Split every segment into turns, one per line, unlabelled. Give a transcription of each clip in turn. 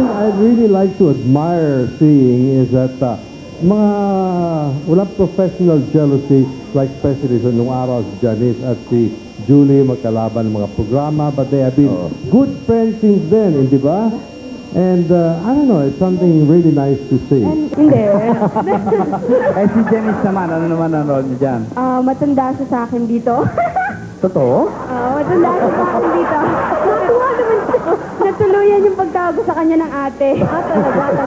thing I really like to admire seeing is that uh, mga walang professional jealousy like especially sa nung araw si Janice at si Julie magkalaban ng mga programa but they have been good friends since then, hindi ba? And uh, I don't know, it's something really nice to see.
And, hindi.
Eh si Janice naman, ano naman ang role niya dyan?
Ah, matanda siya sa akin dito.
Totoo?
Ah, matanda siya sa akin dito. Natuluyan yung pagtawag ko sa kanya ng ate. Ah, talaga.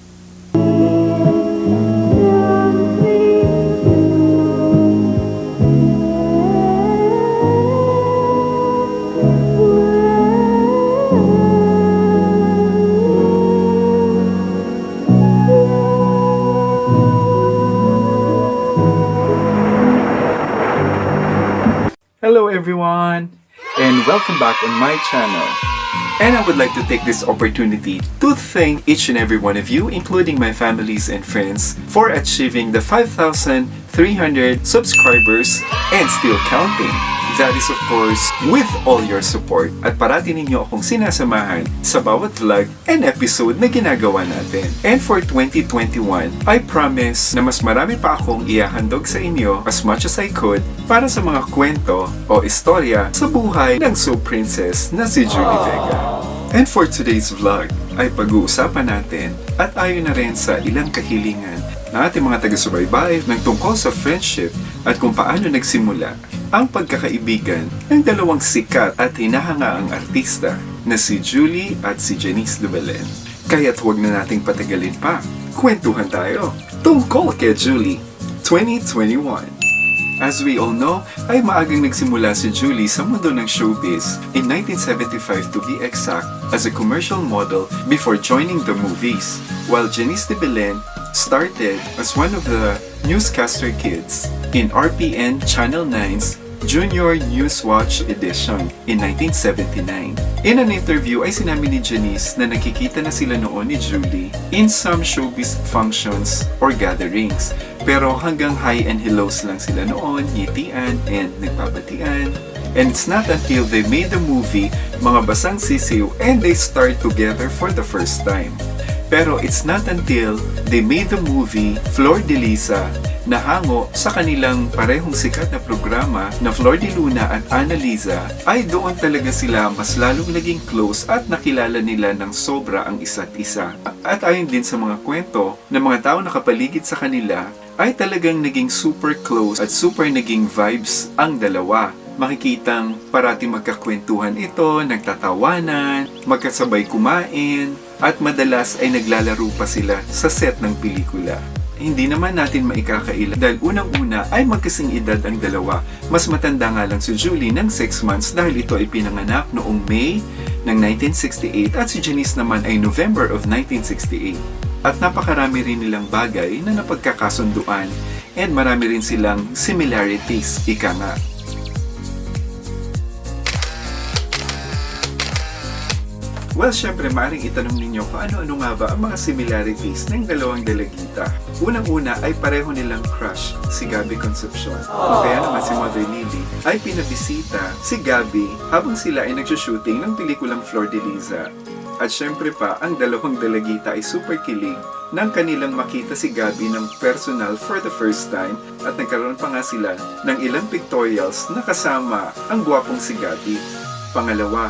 Hello everyone and welcome back on my channel. And I would like to take this opportunity to thank each and every one of you, including my families and friends, for achieving the 5,300 subscribers and still counting. That is of course with all your support at parati ninyo akong sinasamahan sa bawat vlog and episode na ginagawa natin. And for 2021, I promise na mas marami pa akong iahandog sa inyo as much as I could para sa mga kwento o istorya sa buhay ng Soul Princess na si Julie Vega. And for today's vlog ay pag-uusapan natin at ayon na rin sa ilang kahilingan ng ating mga taga-subaybay ng tungkol sa friendship at kung paano nagsimula ang pagkakaibigan ng dalawang sikat at hinahangaang artista na si Julie at si Janice de Belen. Kaya't huwag na nating patagalin pa. Kwentuhan tayo tungkol kay Julie 2021. As we all know, ay maagang nagsimula si Julie sa mundo ng showbiz in 1975 to be exact as a commercial model before joining the movies, while Janice de Belen started as one of the newscaster kids in RPN Channel 9's Junior Newswatch Edition in 1979. In an interview ay sinabi ni Janice na nakikita na sila noon ni Julie in some showbiz functions or gatherings. Pero hanggang hi and hellos lang sila noon, ngitian and nagpapatian. And it's not until they made the movie Mga Basang Sisiw and they start together for the first time. Pero it's not until they made the movie Flor de Lisa na hango sa kanilang parehong sikat na programa na Flor de Luna at Annalisa ay doon talaga sila mas lalong naging close at nakilala nila ng sobra ang isa't isa. At ayon din sa mga kwento ng mga tao nakapaligid sa kanila ay talagang naging super close at super naging vibes ang dalawa makikitang parati magkakwentuhan ito, nagtatawanan, magkasabay kumain, at madalas ay naglalaro pa sila sa set ng pelikula. Hindi naman natin maikakaila dahil unang-una ay magkasing edad ang dalawa. Mas matanda nga lang si Julie ng 6 months dahil ito ay pinanganak noong May ng 1968 at si Janice naman ay November of 1968. At napakarami rin nilang bagay na napagkakasunduan and marami rin silang similarities, ika nga. Well, syempre, maaaring itanong ninyo kung ano-ano nga ba ang mga similarities ng dalawang dalagita. Unang-una ay pareho nilang crush, si Gabby Concepcion. Kaya naman si Mother Lily ay pinabisita si Gabby habang sila ay nagsushooting ng pelikulang Flor de Liza. At syempre pa, ang dalawang dalagita ay super kilig nang kanilang makita si Gabby ng personal for the first time at nagkaroon pa nga sila ng ilang pictorials na kasama ang gwapong si Gabby. Pangalawa,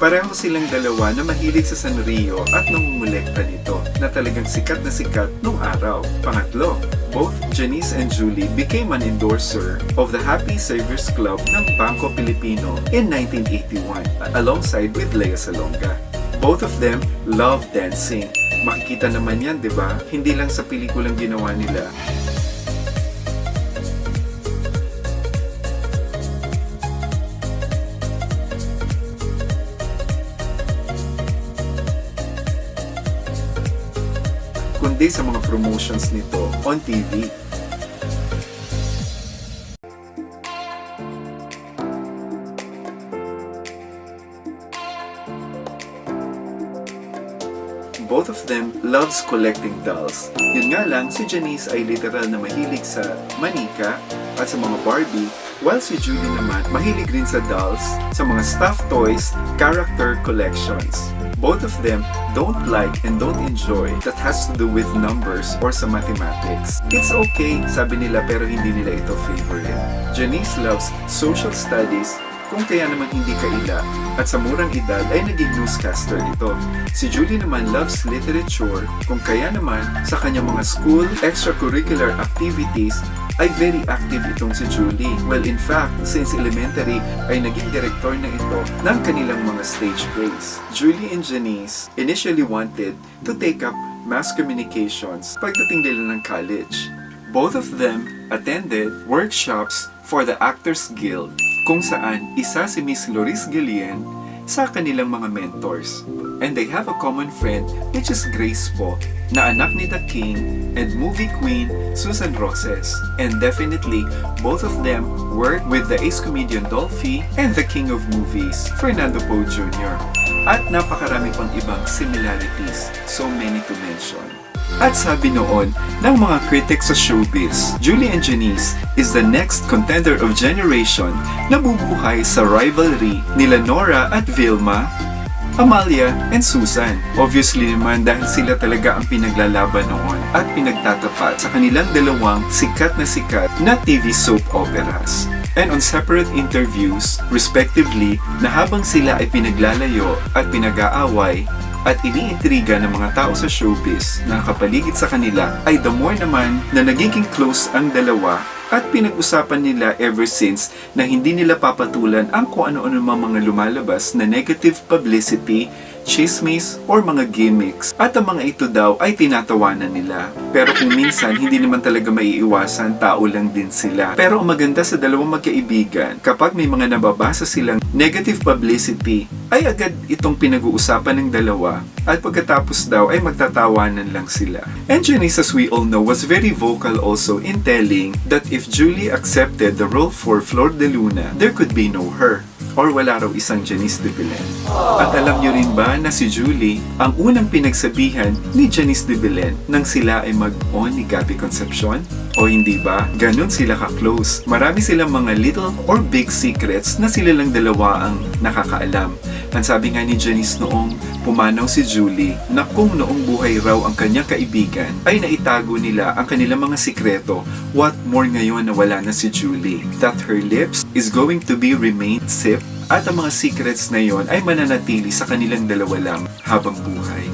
Pareho silang dalawa na mahilig sa Sanrio at nangungulekta nito na talagang sikat na sikat nung araw. Pangatlo, both Janice and Julie became an endorser of the Happy Savers Club ng Bangko Pilipino in 1981 alongside with Lea Salonga. Both of them love dancing. Makikita naman yan, di ba? Hindi lang sa pelikulang ginawa nila, kundi sa mga promotions nito on TV. Both of them loves collecting dolls. Yun nga lang, si Janice ay literal na mahilig sa manika at sa mga Barbie, while si Julie naman mahilig rin sa dolls, sa mga stuffed toys, character collections. Both of them don't like and don't enjoy that has to do with numbers or sa mathematics. It's okay, sabi nila pero hindi nila ito favorite. Janice loves social studies kung kaya naman hindi kaila at sa murang edad ay naging newscaster ito. Si Julie naman loves literature kung kaya naman sa kanyang mga school extracurricular activities ay very active itong si Julie. Well, in fact, since elementary ay naging director na ito ng kanilang mga stage plays. Julie and Janice initially wanted to take up mass communications pagdating nila ng college. Both of them attended workshops for the Actors Guild kung saan isa si Miss Loris Guillen sa kanilang mga mentors. And they have a common friend which is Grace po, na anak ni The King and movie queen Susan Roses. And definitely, both of them worked with the ace comedian Dolphy and the king of movies, Fernando Poe Jr. At napakarami pang ibang similarities, so many to mention. At sabi noon ng mga critics sa showbiz, Julie and Janice is the next contender of generation na bubuhay sa rivalry nila Nora at Vilma, Amalia and Susan. Obviously naman dahil sila talaga ang pinaglalaban noon at pinagtatapat sa kanilang dalawang sikat na sikat na TV soap operas. And on separate interviews, respectively, na habang sila ay pinaglalayo at pinag-aaway, at iniintriga ng mga tao sa showbiz na kapaligid sa kanila ay the more naman na nagiging close ang dalawa at pinag-usapan nila ever since na hindi nila papatulan ang kung ano-ano mga lumalabas na negative publicity, chismis, or mga gimmicks. At ang mga ito daw ay tinatawanan nila. Pero kung minsan hindi naman talaga maiiwasan, tao lang din sila. Pero ang maganda sa dalawang magkaibigan, kapag may mga nababasa silang negative publicity, ay agad itong pinag-uusapan ng dalawa at pagkatapos daw ay magtatawanan lang sila. And Janice, as we all know, was very vocal also in telling that if Julie accepted the role for Flor de Luna, there could be no her or wala raw isang Janice de Belen. At alam niyo rin ba na si Julie ang unang pinagsabihan ni Janice de Belen nang sila ay mag-on ni Gabby Concepcion? O hindi ba? Ganon sila ka-close. Marami silang mga little or big secrets na sila lang dalawa ang nakakaalam. Ang sabi nga ni Janice noong pumanaw si Julie na kung noong buhay raw ang kanyang kaibigan ay naitago nila ang kanilang mga sikreto, what more ngayon na wala na si Julie? That her lips is going to be remain sip at ang mga secrets na yon ay mananatili sa kanilang dalawa lang habang buhay.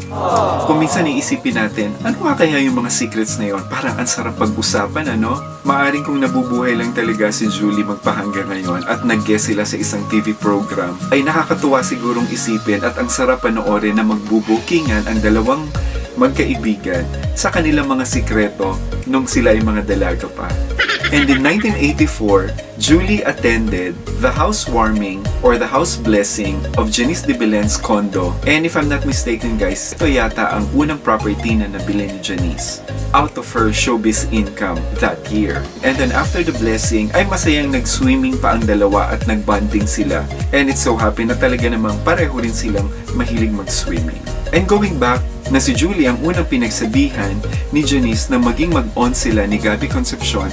Kung minsan iisipin natin, ano nga kaya yung mga secrets na yon? Parang ang sarap pag-usapan, ano? Maaring kung nabubuhay lang talaga si Julie magpahanggang ngayon at nag-guest sila sa isang TV program, ay nakakatuwa sigurong isipin at ang sarap panoorin na magbubukingan ang dalawang magkaibigan sa kanilang mga sikreto nung sila ay mga dalaga pa. And in 1984, Julie attended the housewarming or the house blessing of Janice de Belen's condo. And if I'm not mistaken guys, ito yata ang unang property na nabili ni Janice out of her showbiz income that year. And then after the blessing, ay masayang nag-swimming pa ang dalawa at nag-bonding sila. And it's so happy na talaga namang pareho rin silang mahilig mag-swimming. And going back, na si Julie ang unang pinagsabihan ni Janice na maging mag-on sila ni Gabby Concepcion,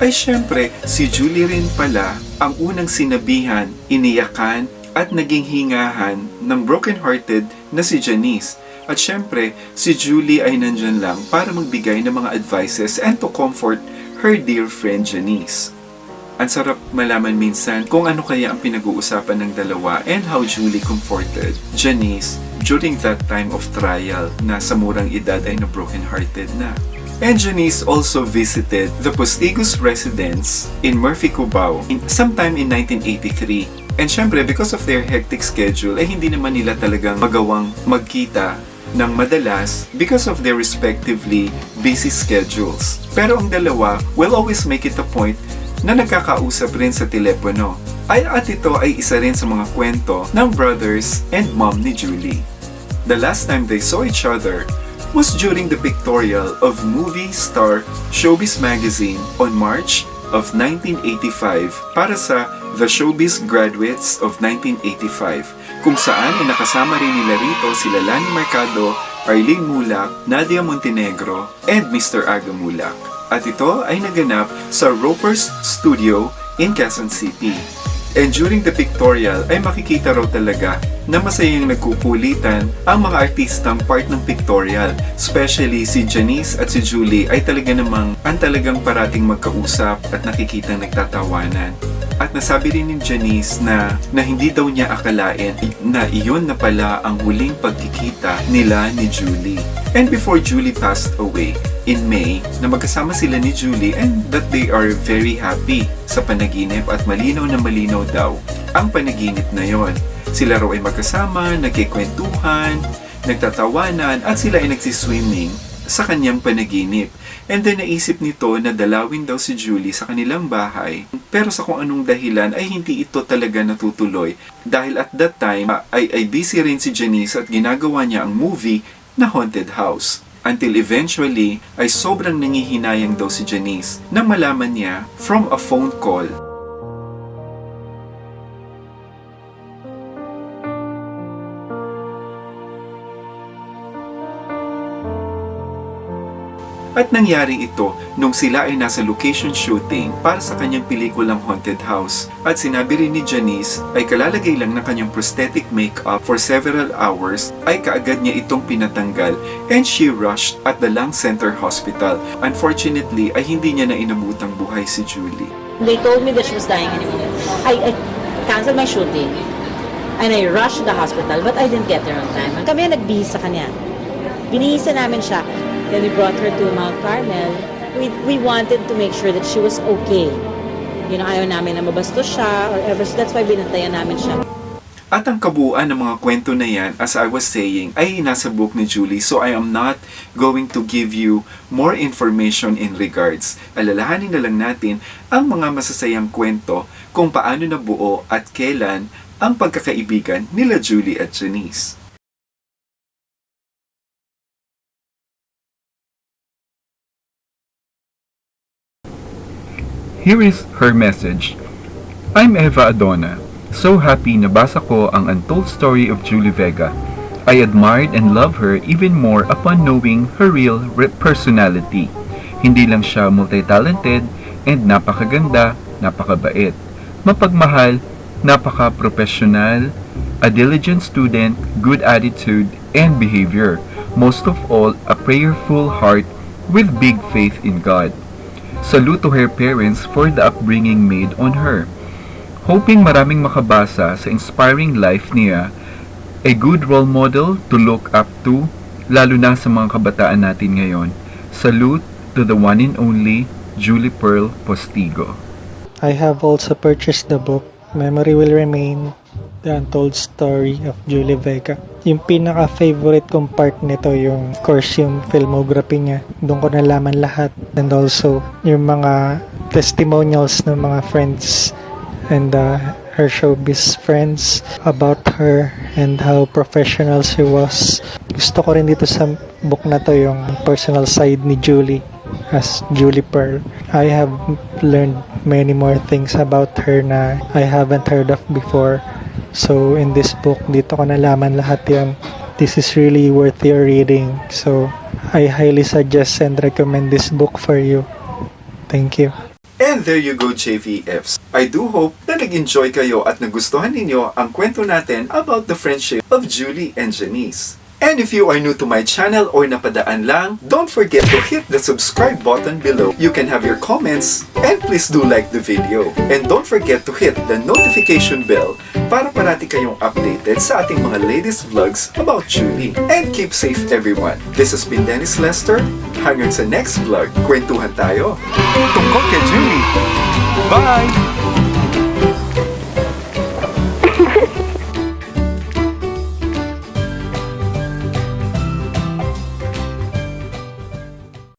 ay syempre si Julie rin pala ang unang sinabihan, iniyakan at naging hingahan ng broken-hearted na si Janice. At syempre, si Julie ay nandyan lang para magbigay ng mga advices and to comfort her dear friend Janice. Ang sarap malaman minsan kung ano kaya ang pinag-uusapan ng dalawa and how Julie comforted Janice during that time of trial na sa murang edad ay na broken-hearted na. And Janice also visited the Postigos residence in Murphy, Cubao in, sometime in 1983. And syempre, because of their hectic schedule, ay hindi naman nila talagang magawang magkita ng madalas because of their respectively busy schedules. Pero ang dalawa will always make it a point na nagkakausap rin sa telepono. Ay at ito ay isa rin sa mga kwento ng brothers and mom ni Julie. The last time they saw each other was during the pictorial of Movie Star Showbiz Magazine on March of 1985 para sa The Showbiz Graduates of 1985 kung saan ay nakasama rin nila rito sila Lani Mercado, Arlene Mulak, Nadia Montenegro, and Mr. Aga Mulak. At ito ay naganap sa Ropers Studio in Quezon City. And during the pictorial ay makikita raw talaga na masayang nagkukulitan ang mga artistang part ng pictorial. Especially si Janice at si Julie ay talaga namang ang talagang parating magkausap at nakikitang nagtatawanan. At nasabi rin ni Janice na, na hindi daw niya akalain na iyon na pala ang huling pagkikita nila ni Julie. And before Julie passed away, in May, na magkasama sila ni Julie and that they are very happy sa panaginip at malinaw na malinaw daw ang panaginip na yon. Sila raw ay magkasama, nagkikwentuhan, nagtatawanan at sila ay nagsiswimming sa kanyang panaginip. And then naisip nito na dalawin daw si Julie sa kanilang bahay. Pero sa kung anong dahilan ay hindi ito talaga natutuloy. Dahil at that time ay, ay busy rin si Janice at ginagawa niya ang movie na Haunted House. Until eventually ay sobrang nangihinayang daw si Janice nang malaman niya from a phone call At nangyari ito nung sila ay nasa location shooting para sa kanyang pelikulang Haunted House. At sinabi rin ni Janice ay kalalagay lang ng kanyang prosthetic makeup for several hours ay kaagad niya itong pinatanggal and she rushed at the Lung Center Hospital. Unfortunately ay hindi niya na inabutang buhay si Julie.
They told me that she was dying any minute. I, I canceled my shooting. And I rushed to the hospital, but I didn't get there on time. Kami nagbihis sa kanya. Binihisa namin siya. Then we brought her to Mount Carmel. We, we wanted to make sure that she was okay. You know, ayaw namin na mabastos siya or ever. So that's why binantayan namin siya.
At ang kabuuan ng mga kwento na yan, as I was saying, ay nasa book ni Julie. So I am not going to give you more information in regards. Alalahanin na lang natin ang mga masasayang kwento kung paano nabuo at kailan ang pagkakaibigan nila Julie at Janice. Here is her message. I'm Eva Adona. So happy nabasa ko ang untold story of Julie Vega. I admired and love her even more upon knowing her real re- personality. Hindi lang siya multi-talented and napakaganda, napakabait. Mapagmahal, napaka-professional, a diligent student, good attitude, and behavior. Most of all, a prayerful heart with big faith in God. Salute to her parents for the upbringing made on her. Hoping maraming makabasa sa inspiring life niya, a good role model to look up to, lalo na sa mga kabataan natin ngayon. Salute to the one and only Julie Pearl Postigo.
I have also purchased the book Memory Will Remain, The Untold Story of Julie Vega. Yung pinaka-favorite kong part nito yung, of course, yung filmography niya. Doon ko nalaman lahat. And also, yung mga testimonials ng mga friends and uh, her showbiz friends about her and how professional she was. Gusto ko rin dito sa book na to yung personal side ni Julie as Julie Pearl. I have learned many more things about her na I haven't heard of before. So in this book, dito ko nalaman lahat yan. This is really worth your reading. So I highly suggest and recommend this book for you. Thank you.
And there you go JVFs. I do hope na nag-enjoy kayo at nagustuhan ninyo ang kwento natin about the friendship of Julie and Janice. And if you are new to my channel or napadaan lang, don't forget to hit the subscribe button below. You can have your comments and please do like the video. And don't forget to hit the notification bell para parati kayong updated sa ating mga latest vlogs about Julie. And keep safe everyone. This has been Dennis Lester. Hanggang sa next vlog, kwentuhan tayo. Tungkol kay Julie. Bye!